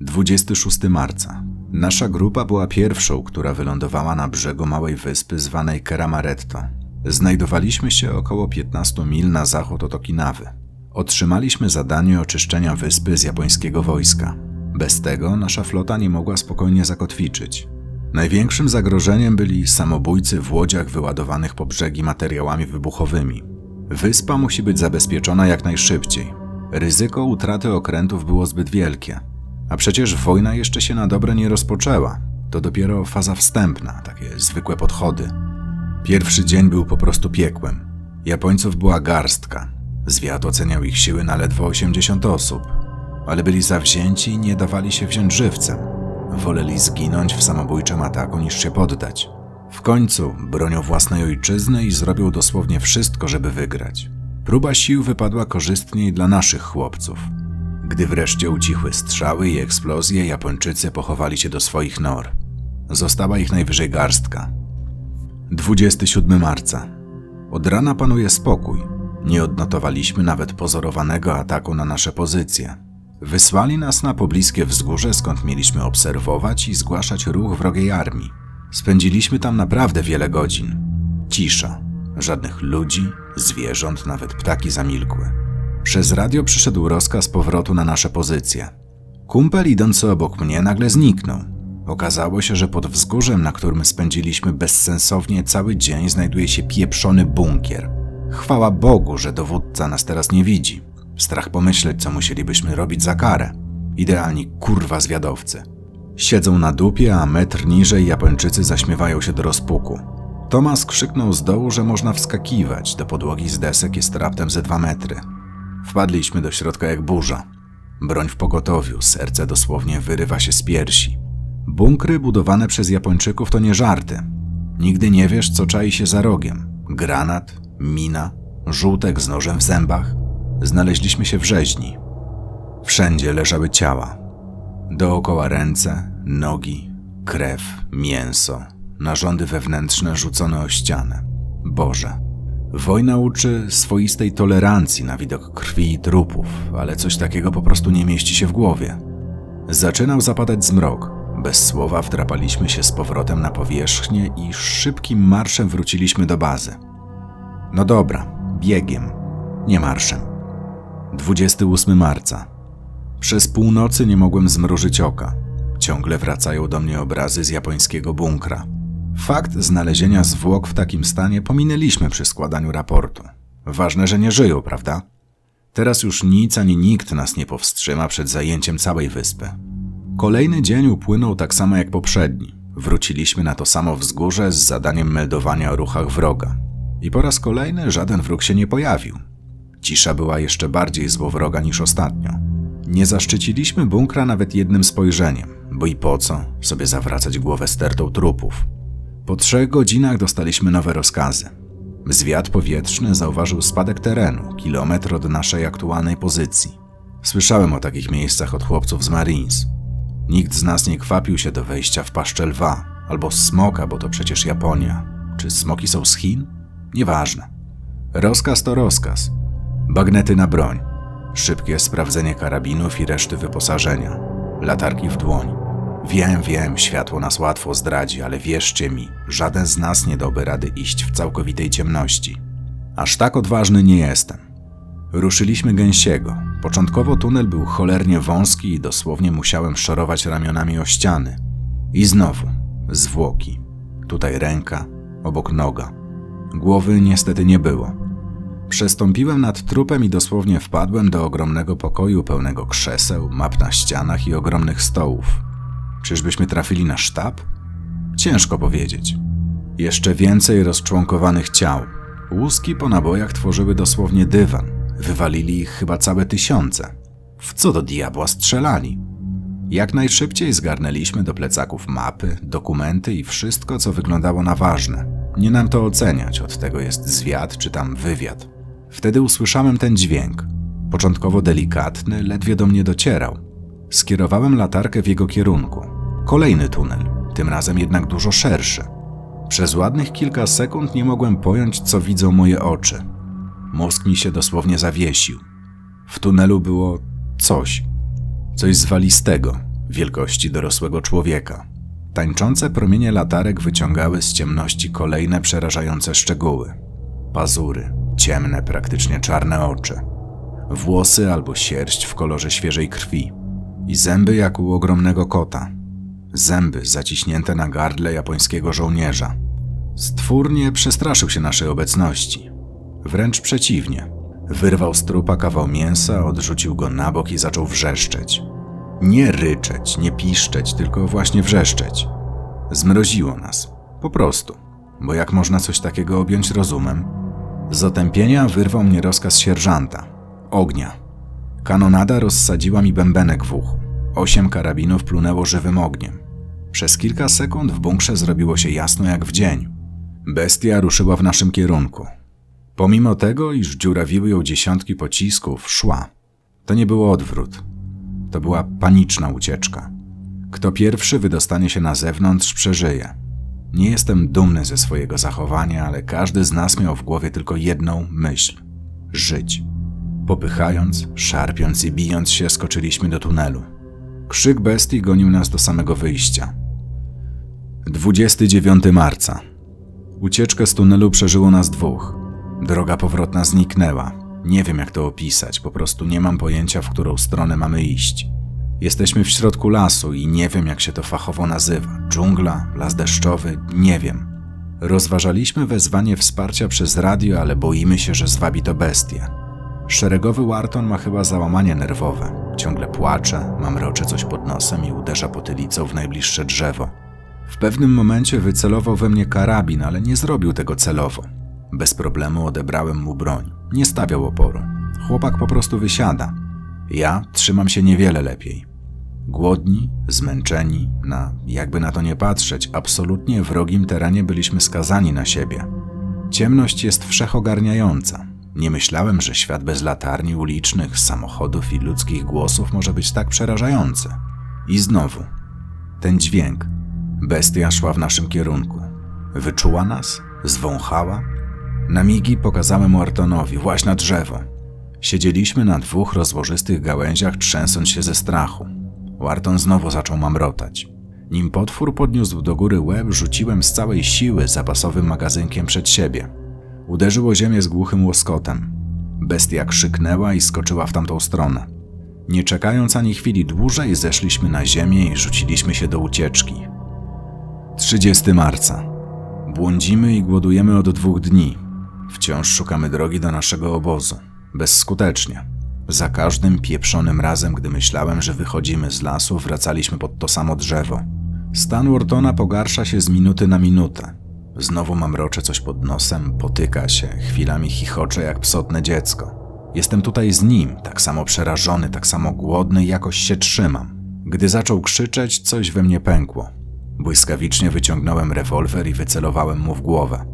26 marca. Nasza grupa była pierwszą, która wylądowała na brzegu małej wyspy zwanej Keramaretto. Znajdowaliśmy się około 15 mil na zachód od Okinawy. Otrzymaliśmy zadanie oczyszczenia wyspy z japońskiego wojska. Bez tego nasza flota nie mogła spokojnie zakotwiczyć. Największym zagrożeniem byli samobójcy w łodziach wyładowanych po brzegi materiałami wybuchowymi. Wyspa musi być zabezpieczona jak najszybciej. Ryzyko utraty okrętów było zbyt wielkie. A przecież wojna jeszcze się na dobre nie rozpoczęła. To dopiero faza wstępna, takie zwykłe podchody. Pierwszy dzień był po prostu piekłem. Japońców była garstka. Zwiat oceniał ich siły na ledwo 80 osób, ale byli zawzięci i nie dawali się wziąć żywcem. Woleli zginąć w samobójczym ataku niż się poddać. W końcu bronią własnej ojczyzny i zrobią dosłownie wszystko, żeby wygrać. Próba sił wypadła korzystniej dla naszych chłopców. Gdy wreszcie ucichły strzały i eksplozje, Japończycy pochowali się do swoich nor. Została ich najwyżej garstka. 27 marca. Od rana panuje spokój. Nie odnotowaliśmy nawet pozorowanego ataku na nasze pozycje. Wysłali nas na pobliskie wzgórze, skąd mieliśmy obserwować i zgłaszać ruch wrogiej armii. Spędziliśmy tam naprawdę wiele godzin. Cisza. Żadnych ludzi, zwierząt, nawet ptaki zamilkły. Przez radio przyszedł rozkaz powrotu na nasze pozycje. Kumpel idący obok mnie nagle zniknął. Okazało się, że pod wzgórzem, na którym spędziliśmy bezsensownie cały dzień, znajduje się pieprzony bunkier. Chwała Bogu, że dowódca nas teraz nie widzi. Strach pomyśleć, co musielibyśmy robić za karę. Idealni kurwa zwiadowcy. Siedzą na dupie, a metr niżej Japończycy zaśmiewają się do rozpuku. Tomas krzyknął z dołu, że można wskakiwać. Do podłogi z desek jest raptem ze dwa metry. Wpadliśmy do środka jak burza. Broń w pogotowiu, serce dosłownie wyrywa się z piersi. Bunkry budowane przez Japończyków to nie żarty. Nigdy nie wiesz, co czai się za rogiem. Granat, mina, żółtek z nożem w zębach. Znaleźliśmy się w rzeźni. Wszędzie leżały ciała. Dookoła ręce, nogi, krew, mięso, narządy wewnętrzne rzucone o ścianę. Boże. Wojna uczy swoistej tolerancji na widok krwi i trupów, ale coś takiego po prostu nie mieści się w głowie. Zaczynał zapadać zmrok. Bez słowa wdrapaliśmy się z powrotem na powierzchnię i szybkim marszem wróciliśmy do bazy. No dobra, biegiem, nie marszem. 28 marca. Przez północy nie mogłem zmrużyć oka. Ciągle wracają do mnie obrazy z japońskiego bunkra. Fakt znalezienia zwłok w takim stanie pominęliśmy przy składaniu raportu. Ważne, że nie żyją, prawda? Teraz już nic ani nikt nas nie powstrzyma przed zajęciem całej wyspy. Kolejny dzień upłynął tak samo jak poprzedni. Wróciliśmy na to samo wzgórze z zadaniem meldowania o ruchach wroga. I po raz kolejny żaden wróg się nie pojawił. Cisza była jeszcze bardziej złowroga niż ostatnio. Nie zaszczyciliśmy bunkra nawet jednym spojrzeniem, bo i po co sobie zawracać głowę stertą trupów. Po trzech godzinach dostaliśmy nowe rozkazy. Zwiat powietrzny zauważył spadek terenu, kilometr od naszej aktualnej pozycji. Słyszałem o takich miejscach od chłopców z Marines. Nikt z nas nie kwapił się do wejścia w paszczę lwa albo smoka, bo to przecież Japonia. Czy smoki są z Chin? Nieważne. Rozkaz to rozkaz. Bagnety na broń. Szybkie sprawdzenie karabinów i reszty wyposażenia. Latarki w dłoń. Wiem, wiem, światło nas łatwo zdradzi, ale wierzcie mi, żaden z nas nie dałby rady iść w całkowitej ciemności. Aż tak odważny nie jestem. Ruszyliśmy gęsiego. Początkowo tunel był cholernie wąski i dosłownie musiałem szorować ramionami o ściany. I znowu zwłoki. Tutaj ręka, obok noga. Głowy niestety nie było. Przestąpiłem nad trupem i dosłownie wpadłem do ogromnego pokoju pełnego krzeseł, map na ścianach i ogromnych stołów. Czyżbyśmy trafili na sztab? Ciężko powiedzieć. Jeszcze więcej rozczłonkowanych ciał. Łuski po nabojach tworzyły dosłownie dywan. Wywalili ich chyba całe tysiące. W co do diabła strzelali? Jak najszybciej zgarnęliśmy do plecaków mapy, dokumenty i wszystko, co wyglądało na ważne. Nie nam to oceniać, od tego jest zwiat czy tam wywiad. Wtedy usłyszałem ten dźwięk. Początkowo delikatny, ledwie do mnie docierał. Skierowałem latarkę w jego kierunku. Kolejny tunel, tym razem jednak dużo szerszy. Przez ładnych kilka sekund nie mogłem pojąć, co widzą moje oczy. Mózg mi się dosłownie zawiesił. W tunelu było coś. Coś zwalistego, wielkości dorosłego człowieka. Tańczące promienie latarek wyciągały z ciemności kolejne przerażające szczegóły. Pazury, ciemne, praktycznie czarne oczy, włosy albo sierść w kolorze świeżej krwi i zęby jak u ogromnego kota. Zęby zaciśnięte na gardle japońskiego żołnierza. Stwór nie przestraszył się naszej obecności. Wręcz przeciwnie. Wyrwał z trupa kawał mięsa, odrzucił go na bok i zaczął wrzeszczeć. Nie ryczeć, nie piszczeć, tylko właśnie wrzeszczeć. Zmroziło nas. Po prostu. Bo jak można coś takiego objąć rozumem? Z otępienia wyrwał mnie rozkaz sierżanta. Ognia. Kanonada rozsadziła mi bębenek w uchu. Osiem karabinów plunęło żywym ogniem. Przez kilka sekund w bunkrze zrobiło się jasno jak w dzień. Bestia ruszyła w naszym kierunku. Pomimo tego, iż dziurawiły ją dziesiątki pocisków, szła. To nie był odwrót. To była paniczna ucieczka. Kto pierwszy wydostanie się na zewnątrz, przeżyje. Nie jestem dumny ze swojego zachowania, ale każdy z nas miał w głowie tylko jedną myśl: żyć. Popychając, szarpiąc i bijąc się, skoczyliśmy do tunelu. Krzyk bestii gonił nas do samego wyjścia. 29 marca. Ucieczkę z tunelu przeżyło nas dwóch. Droga powrotna zniknęła. Nie wiem jak to opisać, po prostu nie mam pojęcia, w którą stronę mamy iść. Jesteśmy w środku lasu i nie wiem jak się to fachowo nazywa. Dżungla, las deszczowy, nie wiem. Rozważaliśmy wezwanie wsparcia przez radio, ale boimy się, że zwabi to bestie. Szeregowy Warton ma chyba załamanie nerwowe. Ciągle płacze, mamrocze coś pod nosem i uderza potylicą w najbliższe drzewo. W pewnym momencie wycelował we mnie karabin, ale nie zrobił tego celowo. Bez problemu odebrałem mu broń. Nie stawiał oporu. Chłopak po prostu wysiada. Ja trzymam się niewiele lepiej. Głodni, zmęczeni, na jakby na to nie patrzeć, absolutnie wrogim terenie byliśmy skazani na siebie. Ciemność jest wszechogarniająca. Nie myślałem, że świat bez latarni ulicznych, samochodów i ludzkich głosów może być tak przerażający. I znowu, ten dźwięk. Bestia szła w naszym kierunku. Wyczuła nas? Zwąchała? Na migi pokazałem Ortonowi, właśnie na drzewo. Siedzieliśmy na dwóch rozłożystych gałęziach, trzęsąc się ze strachu. Warton znowu zaczął mamrotać. Nim potwór podniósł do góry łeb, rzuciłem z całej siły zapasowym magazynkiem przed siebie. Uderzyło ziemię z głuchym łoskotem. Bestia krzyknęła i skoczyła w tamtą stronę. Nie czekając ani chwili dłużej, zeszliśmy na ziemię i rzuciliśmy się do ucieczki. 30 marca. Błądzimy i głodujemy od dwóch dni. Wciąż szukamy drogi do naszego obozu. Bezskutecznie. Za każdym pieprzonym razem, gdy myślałem, że wychodzimy z lasu, wracaliśmy pod to samo drzewo. Stan Wartona pogarsza się z minuty na minutę. Znowu mam rocze coś pod nosem, potyka się, chwilami chichocze jak psotne dziecko. Jestem tutaj z nim, tak samo przerażony, tak samo głodny jakoś się trzymam. Gdy zaczął krzyczeć, coś we mnie pękło. Błyskawicznie wyciągnąłem rewolwer i wycelowałem mu w głowę.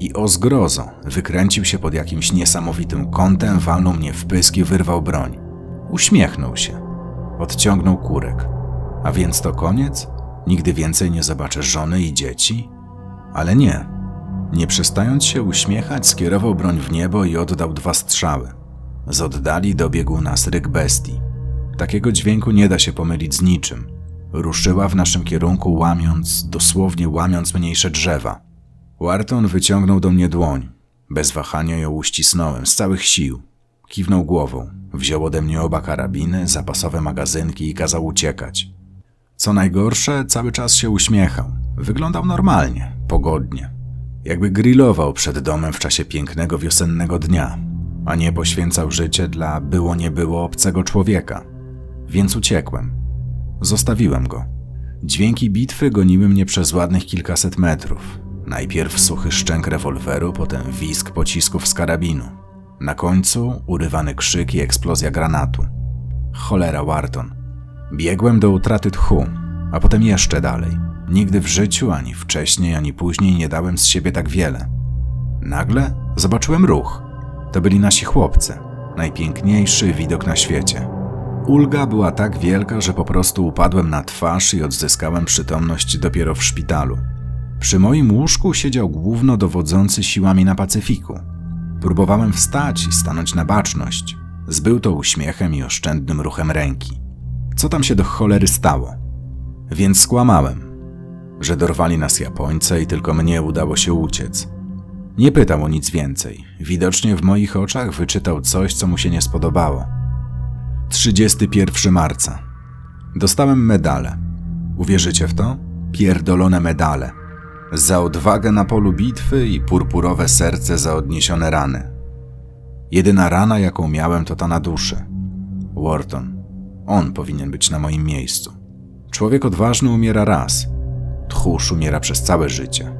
I o zgrozo, wykręcił się pod jakimś niesamowitym kątem, walnął mnie w pysk i wyrwał broń. Uśmiechnął się. Odciągnął kurek. A więc to koniec? Nigdy więcej nie zobaczę żony i dzieci? Ale nie. Nie przestając się uśmiechać, skierował broń w niebo i oddał dwa strzały. Z oddali dobiegł nas ryk bestii. Takiego dźwięku nie da się pomylić z niczym. Ruszyła w naszym kierunku, łamiąc, dosłownie łamiąc mniejsze drzewa. Warton wyciągnął do mnie dłoń. Bez wahania ją uścisnąłem z całych sił. Kiwnął głową, wziął ode mnie oba karabiny, zapasowe magazynki i kazał uciekać. Co najgorsze, cały czas się uśmiechał. Wyglądał normalnie, pogodnie. Jakby grillował przed domem w czasie pięknego wiosennego dnia, a nie poświęcał życie dla było nie było obcego człowieka. Więc uciekłem. Zostawiłem go. Dźwięki bitwy goniły mnie przez ładnych kilkaset metrów. Najpierw suchy szczęk rewolweru, potem wisk pocisków z karabinu. Na końcu urywany krzyk i eksplozja granatu. Cholera, Warton. Biegłem do utraty tchu, a potem jeszcze dalej. Nigdy w życiu, ani wcześniej, ani później nie dałem z siebie tak wiele. Nagle zobaczyłem ruch. To byli nasi chłopcy. Najpiękniejszy widok na świecie. Ulga była tak wielka, że po prostu upadłem na twarz i odzyskałem przytomność dopiero w szpitalu. Przy moim łóżku siedział głównodowodzący siłami na Pacyfiku. Próbowałem wstać i stanąć na baczność. Zbył to uśmiechem i oszczędnym ruchem ręki. Co tam się do cholery stało? Więc skłamałem, że dorwali nas Japońce i tylko mnie udało się uciec. Nie pytał o nic więcej. Widocznie w moich oczach wyczytał coś, co mu się nie spodobało. 31 marca. Dostałem medale. Uwierzycie w to? Pierdolone medale. Za odwagę na polu bitwy i purpurowe serce za odniesione rany. Jedyna rana, jaką miałem, to ta na duszy. Wharton. On powinien być na moim miejscu. Człowiek odważny umiera raz. Tchórz umiera przez całe życie.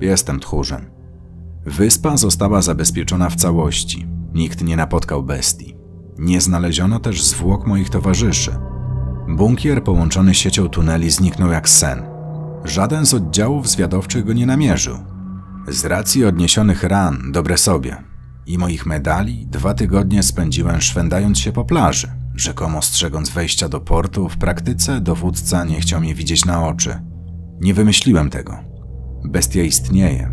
Jestem tchórzem. Wyspa została zabezpieczona w całości. Nikt nie napotkał bestii. Nie znaleziono też zwłok moich towarzyszy. Bunkier połączony siecią tuneli zniknął jak sen. Żaden z oddziałów zwiadowczych go nie namierzył. Z racji odniesionych ran, dobre sobie, i moich medali, dwa tygodnie spędziłem szwendając się po plaży, rzekomo strzegąc wejścia do portu. W praktyce dowódca nie chciał mnie widzieć na oczy. Nie wymyśliłem tego. Bestia istnieje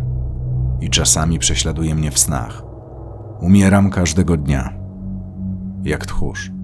i czasami prześladuje mnie w snach. Umieram każdego dnia, jak tchórz.